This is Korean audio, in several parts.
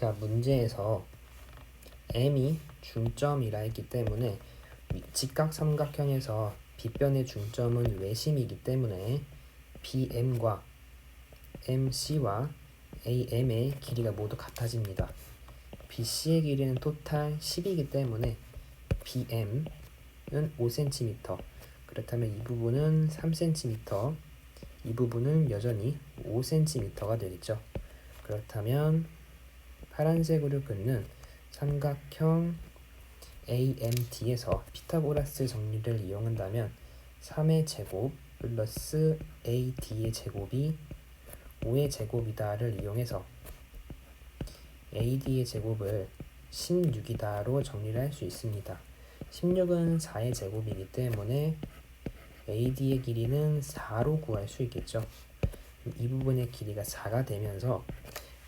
자, 문제에서 m이 중점이라 했기 때문에 위- 직각 삼각형에서 빗변의 중점은 외심이기 때문에 BM과 MC와 AM의 길이가 모두 같아집니다. BC의 길이는 토탈 10이기 때문에 BM은 5cm, 그렇다면 이 부분은 3cm, 이 부분은 여전히 5cm가 되겠죠. 그렇다면 파란색으로 긋는 삼각형 AMD에서 피타고라스 정리를 이용한다면 3의 제곱 플러스 AD의 제곱이 5의 제곱이다를 이용해서 AD의 제곱을 16이다로 정리를 할 수 있습니다. 16은 4의 제곱이기 때문에 AD의 길이는 4로 구할 수 있겠죠. 이 부분의 길이가 4가 되면서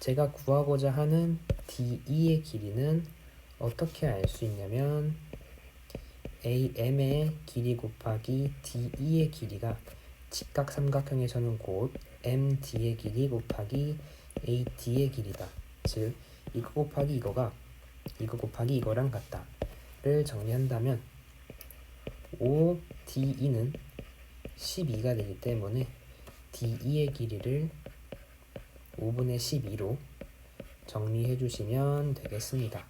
제가 구하고자 하는 DE의 길이는 어떻게 알 수 있냐면 AM의 길이 곱하기 DE의 길이가 직각 삼각형에서는 곧 MD의 길이 곱하기 AD의 길이다. 즉 이거 곱하기 이거가 이거 곱하기 이거랑 같다를 정리한다면 5DE는 12가 되기 때문에 DE의 길이를 5분의 12로 정리해 주시면 되겠습니다.